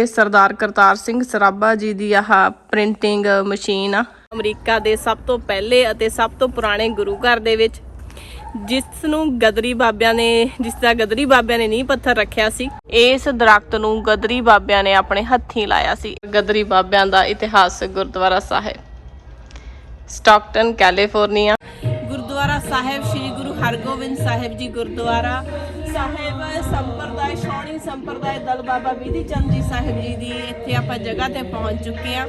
ਇਹ ਸਰਦਾਰ ਕਰਤਾਰ ਸਿੰਘ ਸਰਾਭਾ ਜੀ ਦੀ ਆਹ printing machine ਆ। ਅਮਰੀਕਾ ਦੇ ਸਭ ਤੋਂ ਪਹਿਲੇ ਅਤੇ ਸਭ ਤੋਂ ਪੁਰਾਣੇ ਗੁਰੂ ਘਰ ਦੇ ਵਿੱਚ ਜਿਸ ਨੂੰ ਗਦਰੀ ਬਾਬਿਆਂ ਨੇ, ਜਿਸ ਦਾ ਗਦਰੀ ਬਾਬਿਆਂ ਨੇ ਨੀਂਹ ਪੱਥਰ ਰੱਖਿਆ ਸੀ, ਇਸ ਦਰਖਤ ਨੂੰ ਗਦਰੀ ਬਾਬਿਆਂ ਨੇ ਆਪਣੇ ਹੱਥੀਂ ਲਾਇਆ ਸੀ। ਗਦਰੀ ਬਾਬਿਆਂ ਦਾ ਇਤਿਹਾਸ ਗੁਰਦੁਆਰਾ ਸਾਹਿਬ, ਸਟਾਕਟਨ, ਕੈਲੀਫੋਰਨੀਆ। ਗੁਰਦੁਆਰਾ ਸਾਹਿਬ, ਸ੍ਰੀ ਗੁਰੂ ਹਰਗੋਬਿੰਦ ਸਾਹਿਬ ਜੀ ਗੁਰਦੁਆਰਾ ਸਾਹਿਬ, ਸੰਪਰਦਾਇ ਸ਼ੌਣੀ ਸੰਪਰਦਾਇ ਦਲ ਬਾਬਾ ਵਿਧੀ ਚੰਦ ਜੀ ਸਾਹਿਬ ਜੀ ਦੀ ਇੱਥੇ ਆਪਾਂ ਜਗ੍ਹਾ ਤੇ ਪਹੁੰਚ ਚੁੱਕੇ ਹਾਂ।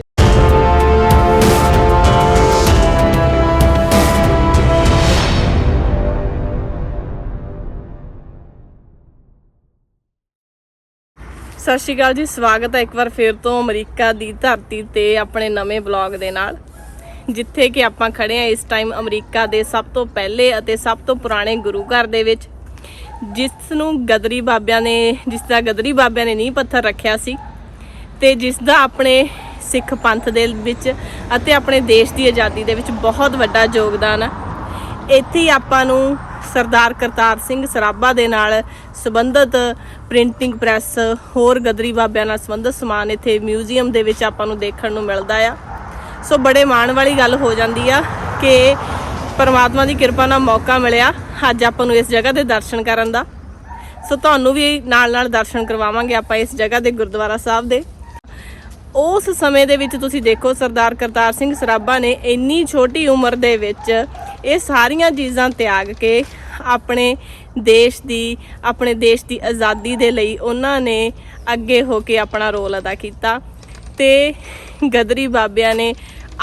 ਸਤਿ ਸ਼੍ਰੀ ਅਕਾਲ ਜੀ, ਸਵਾਗਤ ਹੈ ਇੱਕ ਵਾਰ ਫੇਰ ਤੋਂ ਅਮਰੀਕਾ ਦੀ ਧਰਤੀ ਤੇ ਆਪਣੇ ਨਵੇਂ ਬਲੌਗ ਦੇ ਨਾਲ। ਜਿੱਥੇ ਕਿ ਆਪਾਂ ਖੜੇ ਆ ਇਸ ਟਾਈਮ ਅਮਰੀਕਾ ਦੇ ਸਭ ਤੋਂ ਪਹਿਲੇ ਅਤੇ ਸਭ ਤੋਂ ਪੁਰਾਣੇ ਗੁਰੂ ਘਰ ਦੇ ਵਿੱਚ ਜਿਸ ਨੂੰ ਗਦਰੀ ਬਾਬਿਆਂ ਨੇ ਜਿਸ ਦਾ ਗਦਰੀ ਬਾਬਿਆਂ ਨੇ ਨੀਂਹ ਪੱਥਰ ਰੱਖਿਆ ਸੀ ਤੇ ਜਿਸ ਦਾ ਆਪਣੇ ਸਿੱਖ ਪੰਥ ਦੇ ਵਿੱਚ ਅਤੇ ਆਪਣੇ ਦੇਸ਼ ਦੀ ਆਜ਼ਾਦੀ ਦੇ ਵਿੱਚ ਬਹੁਤ ਵੱਡਾ ਯੋਗਦਾਨ ਆ। ਇੱਥੇ ਹੀ ਆਪਾਂ ਨੂੰ ਸਰਦਾਰ ਕਰਤਾਰ ਸਿੰਘ ਸਰਾਭਾ ਦੇ ਨਾਲ ਸੰਬੰਧਿਤ ਪ੍ਰਿੰਟਿੰਗ ਪ੍ਰੈਸ, ਹੋਰ ਗਦਰੀ ਬਾਬਿਆਂ ਨਾਲ ਸੰਬੰਧਿਤ ਸਮਾਨ ਇੱਥੇ ਮਿਊਜ਼ੀਅਮ ਦੇ ਵਿੱਚ ਆਪਾਂ ਨੂੰ ਦੇਖਣ ਨੂੰ ਮਿਲਦਾ ਆ। ਸੋ ਬੜੇ ਮਾਣ ਵਾਲੀ ਗੱਲ ਹੋ ਜਾਂਦੀ ਆ ਕਿ ਪਰਮਾਤਮਾ ਦੀ ਕਿਰਪਾ ਨਾਲ ਮੌਕਾ ਮਿਲਿਆ ਅੱਜ ਆਪਾਂ ਨੂੰ ਇਸ ਜਗ੍ਹਾ ਦੇ ਦਰਸ਼ਨ ਕਰਨ ਦਾ। ਸੋ ਤੁਹਾਨੂੰ ਵੀ ਨਾਲ ਨਾਲ ਦਰਸ਼ਨ ਕਰਵਾਵਾਂਗੇ ਆਪਾਂ ਇਸ ਜਗ੍ਹਾ ਦੇ ਗੁਰਦੁਆਰਾ ਸਾਹਿਬ ਦੇ। ਉਸ ਸਮੇਂ ਦੇ ਵਿੱਚ ਤੁਸੀਂ ਦੇਖੋ ਸਰਦਾਰ ਕਰਤਾਰ ਸਿੰਘ ਸਰਾਭਾ ਨੇ ਇੰਨੀ ਛੋਟੀ ਉਮਰ ਦੇ ਵਿੱਚ ਇਹ ਸਾਰੀਆਂ ਚੀਜ਼ਾਂ ਤਿਆਗ ਕੇ ਆਪਣੇ ਦੇਸ਼ ਦੀ, ਆਪਣੇ ਦੇਸ਼ ਦੀ ਆਜ਼ਾਦੀ ਦੇ ਲਈ ਉਹਨਾਂ ਨੇ ਅੱਗੇ ਹੋ ਕੇ ਆਪਣਾ ਰੋਲ ਅਦਾ ਕੀਤਾ। ਤੇ ਗਦਰੀ ਬਾਬਿਆਂ ਨੇ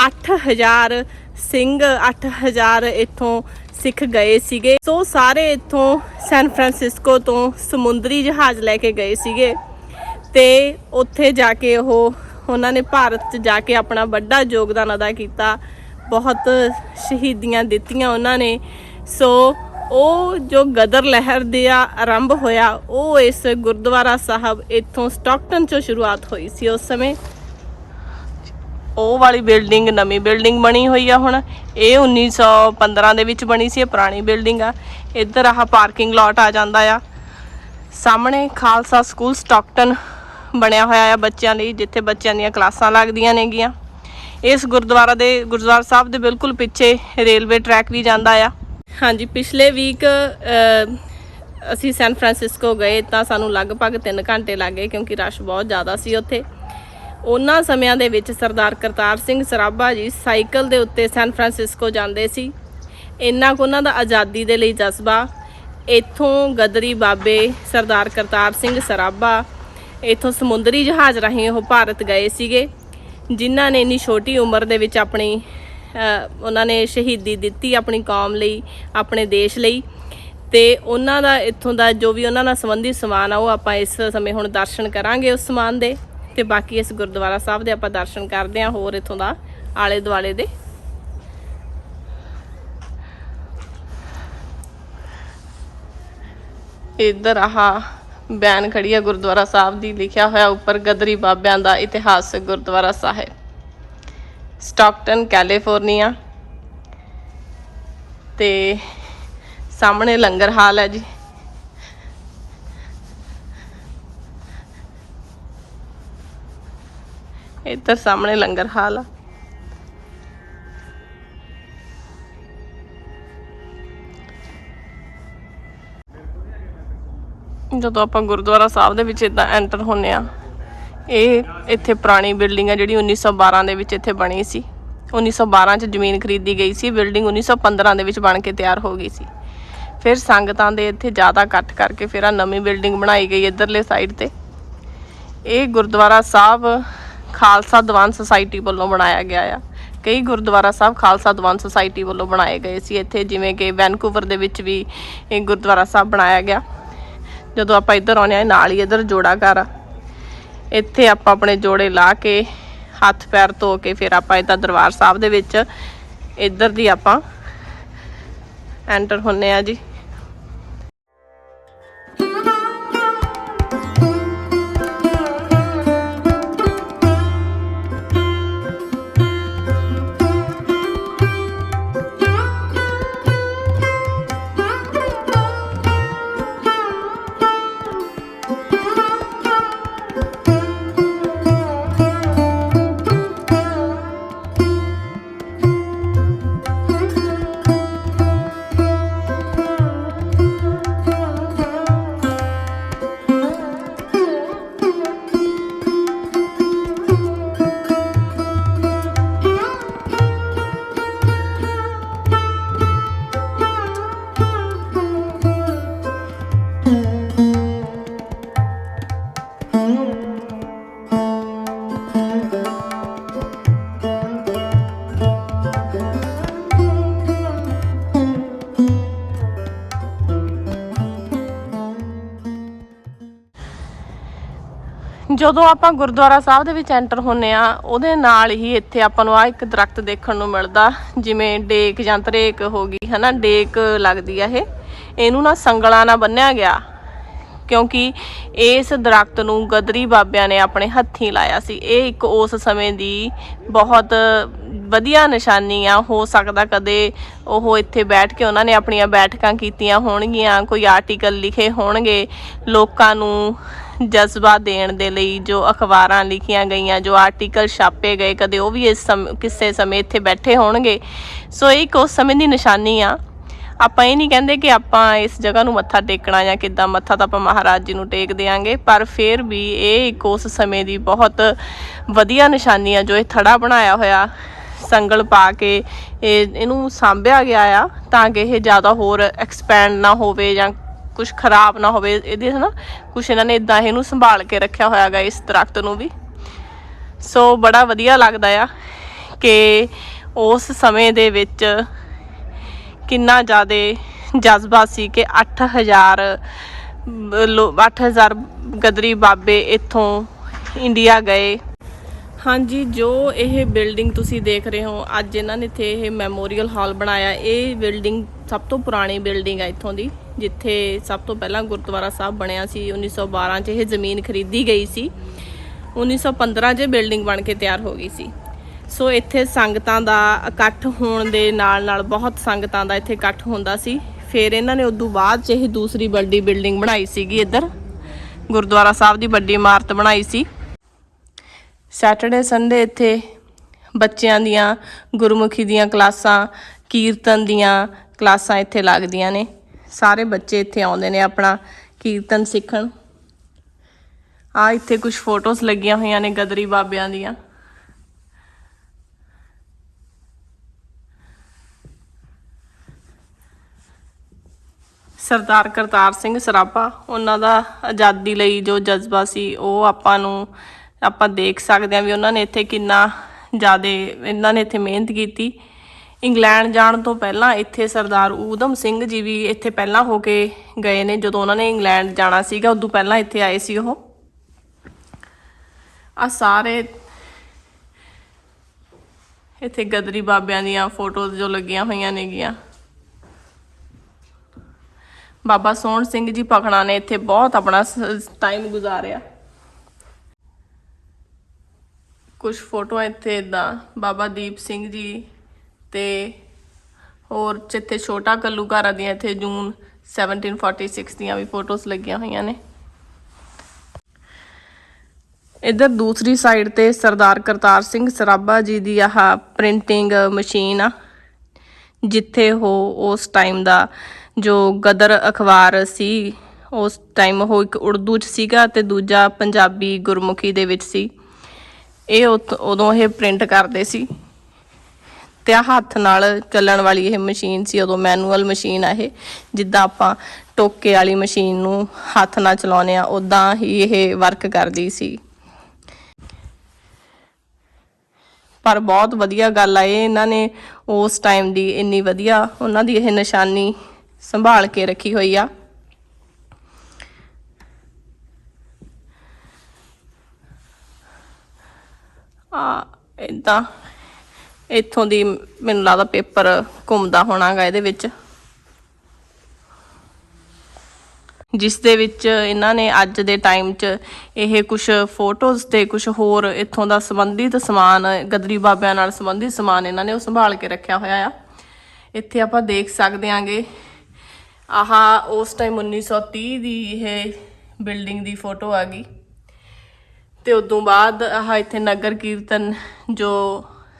8000 ਸਿੰਘ 8000 ਇੱਥੋਂ ਸਿੱਖ ਗਏ ਸੀਗੇ। ਸੋ ਸਾਰੇ ਇੱਥੋਂ ਸੈਨ ਫਰਾਂਸਿਸਕੋ ਤੋਂ ਸਮੁੰਦਰੀ ਜਹਾਜ਼ ਲੈ ਕੇ ਗਏ ਸੀਗੇ ਤੇ ਉੱਥੇ ਜਾ ਕੇ ਉਹ, ਉਹਨਾਂ ਨੇ ਭਾਰਤ 'ਚ ਜਾ ਕੇ ਆਪਣਾ ਵੱਡਾ ਯੋਗਦਾਨ ਅਦਾ ਕੀਤਾ। ਬਹੁਤ ਸ਼ਹੀਦੀਆਂ ਦਿੱਤੀਆਂ ਉਹਨਾਂ ਨੇ। ਸੋ ਉਹ ਜੋ ਗਦਰ ਲਹਿਰ ਦਾ ਆਰੰਭ ਹੋਇਆ, ਉਹ ਇਸ ਗੁਰਦੁਆਰਾ ਸਾਹਿਬ ਇੱਥੋਂ ਸਟਾਕਟਨ 'ਚੋਂ ਸ਼ੁਰੂਆਤ ਹੋਈ ਸੀ ਉਸ ਸਮੇਂ। ਉਹ ਵਾਲੀ ਬਿਲਡਿੰਗ ਨਵੀਂ ਬਿਲਡਿੰਗ ਬਣੀ ਹੋਈ ਆ ਹੁਣ। ਇਹ 1915 ਦੇ ਵਿੱਚ ਬਣੀ ਸੀ, ਇਹ ਪੁਰਾਣੀ ਬਿਲਡਿੰਗ ਆ। ਇੱਧਰ ਆਹ ਪਾਰਕਿੰਗ ਲਾਟ ਆ ਜਾਂਦਾ ਆ। ਸਾਹਮਣੇ ਖਾਲਸਾ ਸਕੂਲ ਸਟਾਕਟਨ ਬਣਿਆ ਹੋਇਆ ਆ ਬੱਚਿਆਂ ਲਈ, ਜਿੱਥੇ ਬੱਚਿਆਂ ਦੀਆਂ ਕਲਾਸਾਂ ਲੱਗਦੀਆਂ ਨੇਗੀਆਂ। ਇਸ ਗੁਰਦੁਆਰਾ ਦੇ, ਗੁਰਦੁਆਰਾ ਸਾਹਿਬ ਦੇ ਬਿਲਕੁਲ ਪਿੱਛੇ ਰੇਲਵੇ ਟਰੈਕ ਵੀ ਜਾਂਦਾ ਆ। ਹਾਂਜੀ, ਪਿਛਲੇ ਵੀਕ ਅਸੀਂ ਸੈਨ ਫਰਾਂਸਿਸਕੋ ਗਏ ਤਾਂ ਸਾਨੂੰ ਲਗਭਗ 3 ਘੰਟੇ ਲੱਗੇ ਕਿਉਂਕਿ ਰਸ਼ ਬਹੁਤ ਜ਼ਿਆਦਾ ਸੀ ਉੱਥੇ। ਉਹਨਾਂ ਸਮਿਆਂ ਦੇ ਵਿੱਚ ਸਰਦਾਰ ਕਰਤਾਰ ਸਿੰਘ ਸਰਾਭਾ ਜੀ ਸਾਈਕਲ ਦੇ ਉੱਤੇ ਸੈਨ ਫਰਾਂਸਿਸਕੋ ਜਾਂਦੇ ਸੀ। ਇੰਨਾ ਕੁ ਉਹਨਾਂ ਦਾ ਆਜ਼ਾਦੀ ਦੇ ਲਈ ਜਜ਼ਬਾ, ਇੱਥੋਂ ਗਦਰੀ ਬਾਬੇ ਸਰਦਾਰ ਕਰਤਾਰ ਸਿੰਘ ਸਰਾਭਾ, ਇੱਥੋਂ ਸਮੁੰਦਰੀ ਜਹਾਜ਼ ਰਾਹੀਂ ਉਹ ਭਾਰਤ ਗਏ ਸੀਗੇ, ਜਿਨ੍ਹਾਂ ਨੇ ਇੰਨੀ ਛੋਟੀ ਉਮਰ ਦੇ ਵਿੱਚ ਆਪਣੀ ਉਹਨਾਂ ਨੇ ਸ਼ਹੀਦੀ ਦਿੱਤੀ ਆਪਣੀ ਕੌਮ ਲਈ, ਆਪਣੇ ਦੇਸ਼ ਲਈ। ਤੇ ਉਹਨਾਂ ਦਾ ਇੱਥੋਂ ਦਾ ਜੋ ਵੀ ਉਹਨਾਂ ਨਾਲ ਸੰਬੰਧਿਤ ਸਮਾਨ ਆ, ਉਹ ਆਪਾਂ ਇਸ ਸਮੇਂ ਹੁਣ ਦਰਸ਼ਨ ਕਰਾਂਗੇ ਉਸ ਸਮਾਨ ਦੇ। ਤੇ ਬਾਕੀ ਇਸ ਗੁਰਦੁਆਰਾ ਸਾਹਿਬ ਦੇ ਆਪਾਂ ਦਰਸ਼ਨ ਕਰਦੇ ਹਾਂ ਹੋਰ ਇੱਥੋਂ ਦਾ ਆਲੇ ਦੁਆਲੇ ਦੇ। ਇੱਧਰ ਆਹ ਬੈਨ ਖੜੀ ਆ ਗੁਰਦੁਆਰਾ ਸਾਹਿਬ ਦੀ, ਲਿਖਿਆ ਹੋਇਆ ਉੱਪਰ ਗਦਰੀ ਬਾਬਿਆਂ ਦਾ ਇਤਿਹਾਸਕ ਗੁਰਦੁਆਰਾ ਸਾਹਿਬ। Stockton, California. ਤੇ ਸਾਹਮਣੇ ਲੰਗਰ ਹਾਲ ਹੈ ਜੀ। ਇੱਧਰ ਸਾਹਮਣੇ ਲੰਗਰ ਹਾਲ ਆ। ਜਦੋਂ ਆਪਾਂ ਗੁਰਦੁਆਰਾ ਸਾਹਿਬ ਦੇ ਵਿੱਚ ਇਦਾਂ ਐਂਟਰ ਹੁੰਨੇ ਆ, ਇਹ ਇੱਥੇ ਪੁਰਾਣੀ ਬਿਲਡਿੰਗ ਆ ਜਿਹੜੀ 1912 ਦੇ ਵਿੱਚ ਇੱਥੇ ਬਣੀ ਸੀ। 1912 ਚ ਜ਼ਮੀਨ ਖਰੀਦੀ ਗਈ ਸੀ ਬਿਲਡਿੰਗ 1915 ਦੇ ਵਿੱਚ ਬਣ ਕੇ ਤਿਆਰ ਹੋ ਗਈ ਸੀ। ਫਿਰ ਸੰਗਤਾਂ ਦੇ ਇੱਥੇ ਜ਼ਿਆਦਾ ਇਕੱਠ ਕਰਕੇ ਫਿਰ ਆ ਨਵੀਂ ਬਿਲਡਿੰਗ ਬਣਾਈ ਗਈ ਇਧਰਲੇ ਸਾਈਡ ਤੇ। ਇਹ ਗੁਰਦੁਆਰਾ ਸਾਹਿਬ ਖਾਲਸਾ ਦੀਵਾਨ ਸੁਸਾਇਟੀ ਵੱਲੋਂ ਬਣਾਇਆ ਗਿਆ ਆ। ਕਈ ਗੁਰਦੁਆਰਾ ਸਾਹਿਬ ਖਾਲਸਾ ਦੀਵਾਨ ਸੁਸਾਇਟੀ ਵੱਲੋਂ ਬਣਾਏ ਗਏ ਸੀ। ਇੱਥੇ ਜਿਵੇਂ ਕਿ ਵੈਨਕੂਵਰ ਦੇ ਵਿੱਚ ਵੀ ਇਹ ਗੁਰਦੁਆਰਾ ਸਾਹਿਬ ਬਣਾਇਆ ਗਿਆ। ਜਦੋਂ ਆਪਾਂ ਇੱਧਰ ਆਉਂਦੇ ਆ ਨਾਲ ਹੀ ਇੱਧਰ ਜੋੜਾ ਘਰ ਇੱਥੇ ਆਪਾਂ ਆਪਣੇ ਜੋੜੇ ਲਾ ਕੇ, ਹੱਥ ਪੈਰ ਧੋ ਕੇ ਫਿਰ ਆਪਾਂ ਇੱਧਰ ਦਰਬਾਰ ਸਾਹਿਬ ਦੇ ਵਿੱਚ ਇੱਧਰ ਦੀ ਆਪਾਂ ਐਂਟਰ ਹੁੰਨੇ ਆ ਜੀ। ਜਦੋਂ ਆਪਾਂ ਗੁਰਦੁਆਰਾ ਸਾਹਿਬ ਦੇ ਵਿੱਚ ਐਂਟਰ ਹੁੰਨੇ ਆ, ਉਹਦੇ ਨਾਲ ਹੀ ਇੱਥੇ ਆਪਾਂ ਨੂੰ ਆ ਇੱਕ ਦਰਖਤ ਦੇਖਣ ਨੂੰ ਮਿਲਦਾ, ਜਿਵੇਂ ਡੇਕ ਜਾਂ ਤਰੇਕ ਹੋ ਗਈ, ਹਨਾ? ਡੇਕ ਲੱਗਦੀ ਆ ਇਹ। ਇਹਨੂੰ ਨਾ ਸੰਗਲਾਂ ਨਾਲ ਬੰਨਿਆ ਗਿਆ, ਕਿਉਂਕਿ ਇਸ ਦਰਖਤ ਨੂੰ ਗਦਰੀ ਬਾਬਿਆਂ ਨੇ ਆਪਣੇ ਹੱਥੀਂ ਲਾਇਆ ਸੀ। ਇਹ ਇੱਕ ਉਸ ਸਮੇਂ ਦੀ ਬਹੁਤ ਵਧੀਆ ਨਿਸ਼ਾਨੀ ਆ। ਹੋ ਸਕਦਾ ਕਦੇ ਉਹ ਇੱਥੇ ਬੈਠ ਕੇ ਉਹਨਾਂ ਨੇ ਆਪਣੀਆਂ ਬੈਠਕਾਂ ਕੀਤੀਆਂ ਹੋਣਗੀਆਂ, ਕੋਈ ਆਰਟੀਕਲ ਲਿਖੇ ਹੋਣਗੇ, ਲੋਕਾਂ ਨੂੰ ਜਜ਼ਬਾ ਦੇਣ ਦੇ ਲਈ ਜੋ ਅਖਬਾਰਾਂ ਲਿਖੀਆਂ ਗਈਆਂ, ਜੋ ਆਰਟੀਕਲ ਛਾਪੇ ਗਏ, ਕਦੇ ਉਹ ਵੀ ਇਸ ਸਮੇਂ, ਕਿਸੇ ਸਮੇਂ ਇੱਥੇ ਬੈਠੇ ਹੋਣਗੇ। ਸੋ ਇਹ ਇੱਕ ਉਸ ਸਮੇਂ ਦੀ ਨਿਸ਼ਾਨੀ ਆ। ਆਪਾਂ ਇਹ ਨਹੀਂ ਕਹਿੰਦੇ ਕਿ ਆਪਾਂ ਇਸ ਜਗ੍ਹਾ ਨੂੰ ਮੱਥਾ ਟੇਕਣਾ ਜਾਂ ਕਿੱਦਾਂ ਮੱਥਾ ਤਾਂ ਆਪਾਂ ਮਹਾਰਾਜ ਜੀ ਨੂੰ ਟੇਕ ਦੇਾਂਗੇ ਪਰ ਫਿਰ ਵੀ ਇਹ ਇੱਕ ਉਸ ਸਮੇਂ ਦੀ ਬਹੁਤ ਵਧੀਆ ਨਿਸ਼ਾਨੀ ਆ ਜੋ ਇਹ ਥੜਾ ਬਣਾਇਆ ਹੋਇਆ ਸੰਗਲ ਪਾ ਕੇ ਇਹ, ਇਹਨੂੰ ਸਾਂਭਿਆ ਗਿਆ ਆ ਤਾਂ ਕਿ ਇਹ ਜ਼ਿਆਦਾ ਹੋਰ ਐਕਸਪੈਂਡ ਨਾ ਹੋਵੇ ਜਾਂ ਕੁਝ ਖਰਾਬ ਨਾ ਹੋਵੇ, ਇਹਦੇ ਹਨਾ ਕੁਝ ਇਹਨਾਂ ਨੇ ਇਦਾਂ ਇਹਨੂੰ ਸੰਭਾਲ ਕੇ ਰੱਖਿਆ ਹੋਇਆਗਾ ਇਸ ਦਰਖਤ ਨੂੰ ਵੀ। ਸੋ ਬੜਾ ਵਧੀਆ ਲੱਗਦਾ ਆ ਕਿ ਉਸ ਸਮੇਂ ਦੇ ਵਿੱਚ ਕਿੰਨਾ ਜ਼ਿਆਦਾ ਜਜ਼ਬਾ ਸੀ ਕਿ 8000 ਬ- ਲੋ- 8000 ਗਦਰੀ ਬਾਬੇ ਇੱਥੋਂ ਇੰਡੀਆ ਗਏ। ਹਾਂਜੀ, ਜੋ ਇਹ ਬਿਲਡਿੰਗ ਤੁਸੀਂ ਦੇਖ ਰਹੇ ਹੋ, ਅੱਜ ਇਹਨਾਂ ਨੇ ਇੱਥੇ ਇਹ ਮੈਮੋਰੀਅਲ ਹਾਲ ਬਣਾਇਆ। ਇਹ ਬਿਲਡਿੰਗ ਸਭ ਤੋਂ ਪੁਰਾਣੀ ਬਿਲਡਿੰਗ ਹੈ ਇੱਥੋਂ ਦੀ, ਜਿੱਥੇ ਸਭ ਤੋਂ ਪਹਿਲਾਂ ਗੁਰਦੁਆਰਾ ਸਾਹਿਬ ਬਣਿਆ ਸੀ। 1912 'ਚ ਇਹ ਜ਼ਮੀਨ ਖਰੀਦੀ ਗਈ ਸੀ। 1915 'ਚ ਇਹ ਬਿਲਡਿੰਗ ਬਣ ਕੇ ਤਿਆਰ ਹੋ ਗਈ ਸੀ। ਸੋ ਇੱਥੇ ਸੰਗਤਾਂ ਦਾ ਇਕੱਠ ਹੋਣ ਦੇ ਨਾਲ ਨਾਲ ਬਹੁਤ ਸੰਗਤਾਂ ਦਾ ਇੱਥੇ ਇਕੱਠ ਹੁੰਦਾ ਸੀ। ਫਿਰ ਇਹਨਾਂ ਨੇ ਉਦੋਂ ਬਾਅਦ 'ਚ ਇਹ ਦੂਸਰੀ ਵੱਡੀ ਬਿਲਡਿੰਗ ਬਣਾਈ ਸੀਗੀ ਇੱਧਰ। ਗੁਰਦੁਆਰਾ ਸਾਹਿਬ ਦੀ ਵੱਡੀ ਇਮਾਰਤ ਬਣਾਈ ਸੀ। ਸੈਟਰਡੇ ਸੰਡੇ ਇੱਥੇ ਬੱਚਿਆਂ ਦੀਆਂ, ਗੁਰਮੁਖੀ ਦੀਆਂ ਕਲਾਸਾਂ, ਕੀਰਤਨ ਦੀਆਂ ਕਲਾਸਾਂ ਇੱਥੇ ਲੱਗਦੀਆਂ ਨੇ। ਸਾਰੇ ਬੱਚੇ ਇੱਥੇ ਆਉਂਦੇ ਨੇ ਆਪਣਾ ਕੀਰਤਨ ਸਿੱਖਣ। ਆ ਇੱਥੇ ਕੁਝ ਫੋਟੋਜ਼ ਲੱਗੀਆਂ ਹੋਈਆਂ ਨੇ ਗਦਰੀ ਬਾਬਿਆਂ ਦੀਆਂ। ਸਰਦਾਰ ਕਰਤਾਰ ਸਿੰਘ ਸਰਾਭਾ, ਉਹਨਾਂ ਦਾ ਆਜ਼ਾਦੀ ਲਈ ਜੋ ਜਜ਼ਬਾ ਸੀ, ਉਹ ਆਪਾਂ ਨੂੰ ਆਪਾਂ ਦੇਖ ਸਕਦੇ ਹਾਂ ਵੀ ਉਹਨਾਂ ਨੇ ਇੱਥੇ ਕਿੰਨਾ ਜ਼ਿਆਦਾ, ਇਹਨਾਂ ਨੇ ਇੱਥੇ ਮਿਹਨਤ ਕੀਤੀ। ਇੰਗਲੈਂਡ ਜਾਣ ਤੋਂ ਪਹਿਲਾਂ ਇੱਥੇ ਸਰਦਾਰ ਊਧਮ ਸਿੰਘ ਜੀ ਵੀ ਇੱਥੇ ਪਹਿਲਾਂ ਹੋ ਕੇ ਗਏ ਨੇ, ਜਦੋਂ ਉਹਨਾਂ ਨੇ ਇੰਗਲੈਂਡ ਜਾਣਾ ਸੀਗਾ, ਉਦੋਂ ਪਹਿਲਾਂ ਇੱਥੇ ਆਏ ਸੀ ਉਹ। ਆ ਸਾਰੇ ਇੱਥੇ ਗਦਰੀ ਬਾਬਿਆਂ ਦੀਆਂ ਫੋਟੋਜ਼ ਜੋ ਲੱਗੀਆਂ ਹੋਈਆਂ ਨੇਗੀਆਂ। ਬਾਬਾ ਸੋਹਣ ਸਿੰਘ ਜੀ ਪਖਣਾ ਨੇ ਇੱਥੇ ਬਹੁਤ ਆਪਣਾ ਟਾਈਮ ਗੁਜ਼ਾਰਿਆ। ਕੁਝ ਫੋਟੋਆਂ ਇੱਥੇ ਇਦਾਂ ਬਾਬਾ ਦੀਪ ਸਿੰਘ ਜੀ ਤੇ ਹੋਰ ਜਿੱਥੇ ਛੋਟਾ ਕੱਲੂਕਾਰਾ ਦੀਆਂ ਇੱਥੇ ਜੂਨ 1746 ਦੀਆਂ ਵੀ ਫੋਟੋਜ਼ ਲੱਗੀਆਂ ਹੋਈਆਂ ਨੇ। ਇੱਧਰ ਦੂਸਰੀ ਸਾਈਡ ਤੇ ਸਰਦਾਰ ਕਰਤਾਰ ਸਿੰਘ ਸਰਾਭਾ ਜੀ ਦੀ ਆਹ ਪ੍ਰਿੰਟਿੰਗ ਮਸ਼ੀਨ ਆ, ਜਿੱਥੇ ਉਹ ਉਸ ਟਾਈਮ ਦਾ ਜੋ ਗਦਰ ਅਖਬਾਰ ਸੀ, ਉਸ ਟਾਈਮ ਉਹ ਇੱਕ ਉਰਦੂ ਚ ਸੀਗਾ ਤੇ ਦੂਜਾ ਪੰਜਾਬੀ ਗੁਰਮੁਖੀ ਦੇ ਵਿੱਚ ਸੀ। ਇਹ ਉਦੋਂ ਇਹ ਪ੍ਰਿੰਟ ਕਰਦੇ ਸੀ ਤੇ ਆ ਹੱਥ ਨਾਲ ਚੱਲਣ ਵਾਲੀ ਇਹ ਮਸ਼ੀਨ ਸੀ, ਉਦੋਂ ਮੈਨੂਅਲ ਮਸ਼ੀਨ ਆ ਇਹ, ਜਿੱਦਾਂ ਆਪਾਂ ਟੋਕੇ ਵਾਲੀ ਮਸ਼ੀਨ ਨੂੰ ਹੱਥ ਨਾਲ ਚਲਾਉਂਦੇ ਆ ਉਦਾਂ ਹੀ ਇਹ ਵਰਕ ਕਰਦੀ ਸੀ। ਪਰ ਬਹੁਤ ਵਧੀਆ ਗੱਲ ਆ, ਇਹ ਇਹਨਾਂ ਨੇ ਉਸ ਟਾਈਮ ਦੀ ਇੰਨੀ ਵਧੀਆ, ਉਹਨਾਂ ਦੀ ਇਹ ਨਿਸ਼ਾਨੀ ਸੰਭਾਲ ਕੇ ਰੱਖੀ ਹੋਈ ਆ। ਆ ਇਦਾਂ ਇੱਥੋਂ ਦੀ ਮੈਨੂੰ ਲੱਗਦਾ ਪੇਪਰ ਘੁੰਮਦਾ ਹੋਣਾਗਾ ਇਹਦੇ ਵਿੱਚ। ਜਿਸ ਦੇ ਵਿੱਚ ਇਹਨਾਂ ਨੇ ਅੱਜ ਦੇ ਟਾਈਮ 'ਚ ਇਹ ਕੁਝ ਫੋਟੋਜ਼ ਤੇ ਕੁਝ ਹੋਰ ਇੱਥੋਂ ਦਾ ਸੰਬੰਧਿਤ ਸਮਾਨ, ਗਦਰੀ ਬਾਬਿਆਂ ਨਾਲ ਸੰਬੰਧਿਤ ਸਮਾਨ ਇਹਨਾਂ ਨੇ ਉਹ ਸੰਭਾਲ ਕੇ ਰੱਖਿਆ ਹੋਇਆ ਆ। ਇੱਥੇ ਆਪਾਂ ਦੇਖ ਸਕਦੇ ਆਂਗੇ। ਆਹ, ਉਸ ਟਾਈਮ 1930 ਦੀ ਇਹ ਬਿਲਡਿੰਗ ਦੀ ਫੋਟੋ ਆ ਗਈ। ਤੇ ਉਦੋਂ ਬਾਅਦ ਆਹ ਇੱਥੇ ਨਗਰ ਕੀਰਤਨ ਜੋ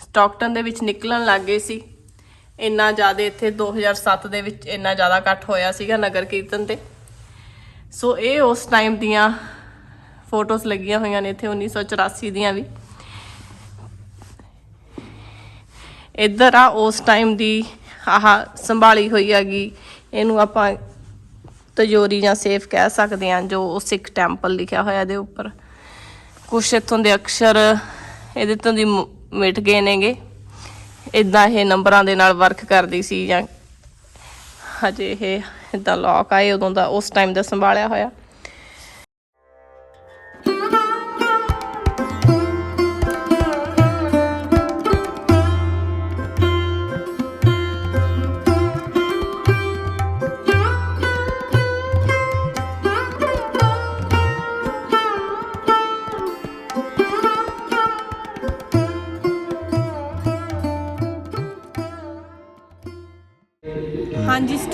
ਸਟਾਕਟਨ ਦੇ ਵਿੱਚ ਨਿਕਲਣ ਲੱਗ ਗਏ ਸੀ, ਇੰਨਾ ਜ਼ਿਆਦਾ ਇੱਥੇ 2007 ਦੇ ਵਿੱਚ ਇੰਨਾ ਜ਼ਿਆਦਾ ਇਕੱਠ ਹੋਇਆ ਸੀਗਾ ਨਗਰ ਕੀਰਤਨ ਤੇ। ਸੋ ਇਹ ਉਸ ਟਾਈਮ ਦੀਆਂ ਫੋਟੋਜ਼ ਲੱਗੀਆਂ ਹੋਈਆਂ ਨੇ ਇੱਥੇ 1984 ਦੀਆਂ ਵੀ। ਇੱਧਰ ਆ ਉਸ ਟਾਈਮ ਦੀ ਆਹ ਸੰਭਾਲੀ ਹੋਈ ਹੈਗੀ, ਇਹਨੂੰ ਆਪਾਂ ਤਜੋਰੀ ਜਾਂ ਸੇਫ ਕਹਿ ਸਕਦੇ ਹਾਂ, ਜੋ ਉਹ ਸਿੱਖ ਟੈਂਪਲ ਲਿਖਿਆ ਹੋਇਆ ਇਹਦੇ ਉੱਪਰ। ਕੁਛ ਇੱਥੋਂ ਦੇ ਅਕਸ਼ਰ ਇਹਦੇ ਤੋਂ ਦੀ ਮਿਟ ਗਏ ਨੇਗੇ। ਇਦਾਂ ਇਹ ਨੰਬਰਾਂ ਦੇ ਨਾਲ ਵਰਕ ਕਰਦੀ ਸੀ ਜਾਂ ਹਜੇ ਇਹ ਇਦਾਂ ਲੌਕ ਆਏ ਉਦੋਂ ਦਾ, ਉਸ ਟਾਈਮ ਦਾ ਸੰਭਾਲਿਆ ਹੋਇਆ।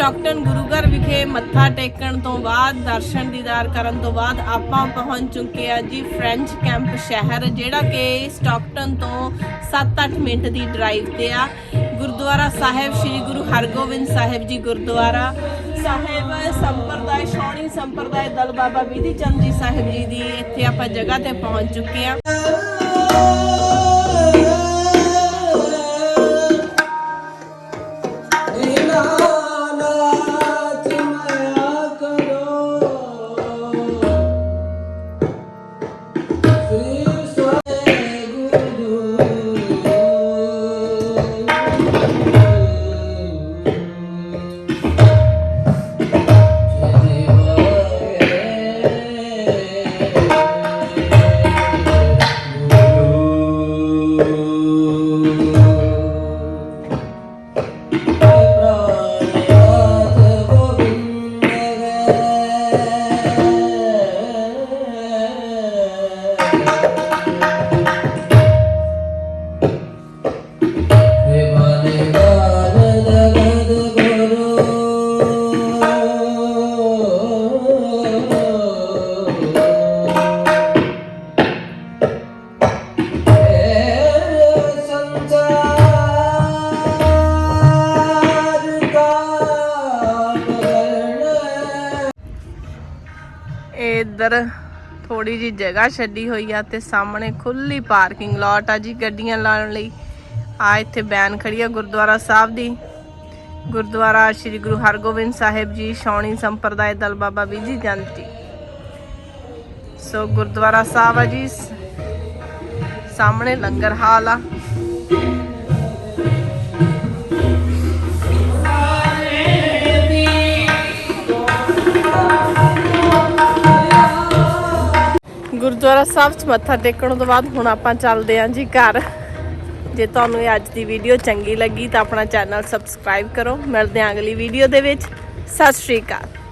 ਹਾਂਜੀ ਸਟਾਕਟਨ ਗੁਰੂ ਘਰ ਵਿਖੇ ਮੱਥਾ ਟੇਕਣ ਤੋਂ ਬਾਅਦ ਦਰਸ਼ਨ ਦੀਦਾਰ ਕਰਨ ਤੋਂ ਬਾਅਦ ਆਪਾਂ ਪਹੁੰਚ ਚੁੱਕੇ ਆ ਜੀ ਫ੍ਰੈਂਚ ਕੈਂਪ ਸ਼ਹਿਰ, ਜਿਹੜਾ ਕਿ ਸਟਾਕਟਨ ਤੋਂ 7-8 ਮਿੰਟ ਦੀ ਡਰਾਈਵ ਤੇ ਆ। ਗੁਰਦੁਆਰਾ ਸਾਹਿਬ ਸ੍ਰੀ ਗੁਰੂ ਹਰਗੋਬਿੰਦ ਸਾਹਿਬ ਜੀ ਗੁਰਦੁਆਰਾ ਸਾਹਿਬ, ਸੰਪਰਦਾਇ ਸ਼ੌਣੀ ਸੰਪਰਦਾਇ ਦਲ ਬਾਬਾ ਵਿਧੀ ਚੰਦ ਜੀ ਸਾਹਿਬ ਜੀ ਦੀ ਇੱਥੇ ਆਪਾਂ ਜਗ੍ਹਾ ਤੇ ਪਹੁੰਚ ਚੁੱਕੇ ਆ ਇੱਧਰ ਥੋੜੀ ਜੀ ਜਗ੍ਹਾ ਛੱਡੀ ਹੋਈ ਆ ਤੇ ਸਾਹਮਣੇ ਖੁੱਲੀ ਪਾਰਕਿੰਗ ਲਾਟ ਆ ਜੀ, ਗੱਡੀਆਂ ਲਾਉਣ ਲਈ। ਆ ਇੱਥੇ ਬੈਨ ਖੜੀ ਆ ਗੁਰਦੁਆਰਾ ਸਾਹਿਬ ਦੀ। ਗੁਰਦੁਆਰਾ ਸ੍ਰੀ ਗੁਰੂ ਹਰਗੋਬਿੰਦ ਸਾਹਿਬ ਜੀ ਸ਼ੌਣੀ ਸੰਪਰਦਾਇ ਦਲ ਬਾਬਾ ਬੀਜੀ ਜੰਤੀ ਸੋ ਗੁਰਦੁਆਰਾ ਸਾਹਿਬ ਆ ਜੀ ਸਾਹਮਣੇ ਲੰਗਰ ਹਾਲ ਆ। ਗੁਰਦੁਆਰਾ ਸਾਹਿਬ 'ਚ ਮੱਥਾ ਟੇਕਣ ਤੋਂ ਬਾਅਦ ਹੁਣ ਆਪਾਂ ਚੱਲਦੇ ਆਂ ਜੀ ਘਰ। ਜੇ ਤੁਹਾਨੂੰ ਇਹ ਅੱਜ ਦੀ ਵੀਡੀਓ ਚੰਗੀ ਲੱਗੀ ਤਾਂ ਆਪਣਾ ਚੈਨਲ ਸਬਸਕ੍ਰਾਈਬ ਕਰੋ। ਮਿਲਦੇ ਆਂ ਅਗਲੀ ਵੀਡੀਓ ਦੇ ਵਿੱਚ। ਸਤਿ ਸ਼੍ਰੀ ਅਕਾਲ।